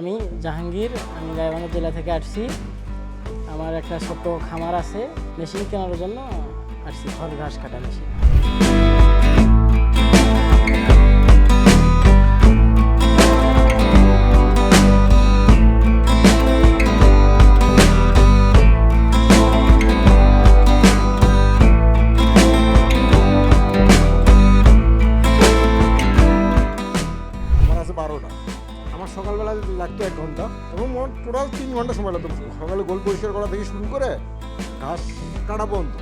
আমি জাহাঙ্গীর, আমি গাইবান্ধা জেলা থেকে আসছি। আমার একটা ছোট্ট খামার আছে, মেশিন কেনার জন্য আসছি, খড় ঘাস কাটা মেশিন। সকালবেলা লাগতো এক ঘণ্টা এবং টোটাল তিন ঘণ্টা সময় লাগতো। সকালে গোল পরিষ্কার করা থেকে শুরু করে ঘাস কাটা পর্যন্ত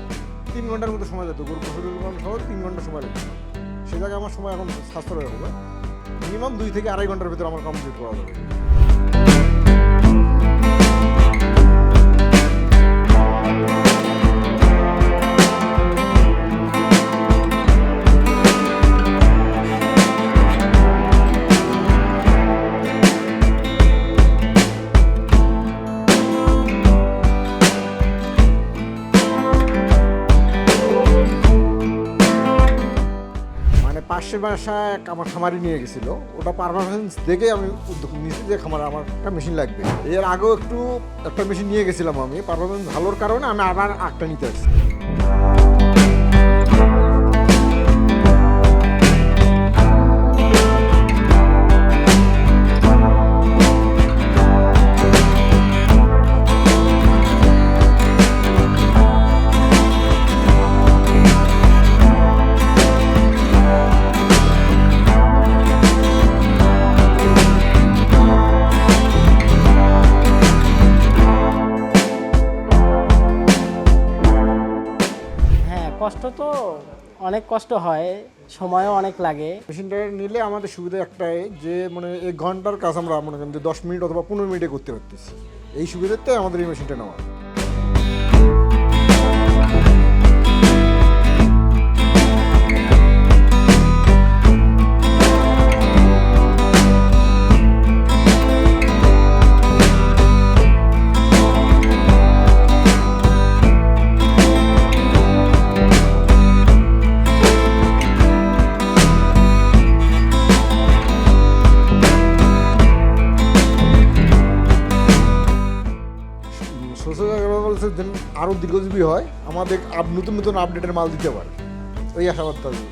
তিন ঘণ্টার মতো সময় লাগতো। গোল পরিষ্কার সহ তিন ঘণ্টা সময় লাগতো। সে জায়গায় আমার সময় এখন সাশ্রয় হবে। মিনিমাম দুই থেকে আড়াই ঘণ্টার ভিতরে আমার কমপ্লিট করা যাবে বাসায় এক আমার খামারি নিয়ে গেছিল। ওটা পারফরমেন্স দেখে আমি উদ্যোগ নিয়েছি যে খামারে আমার একটা মেশিন লাগবে। এর আগেও একটু একটা মেশিন নিয়ে গেছিলাম আমি। পারফরমেন্স ভালোর কারণে আমি আবার একটা নিতে আসছি। কষ্ট তো অনেক কষ্ট হয়, সময়ও অনেক লাগে। মেশিনটা নিলে আমাদের সুবিধা একটাই যে মানে এক ঘণ্টার কাজ আমরা মনে করেন যে দশ মিনিট অথবা পনেরো মিনিটে করতে পারতেছি। এই সুবিধাতে আমাদের এই মেশিনটা নেওয়া। সোশ্যাল দেন আরও দীর্ঘজীবী হয়, আমাদের নতুন নতুন আপডেটের মাল দিতে পারে। ওই আশাবাদ করছি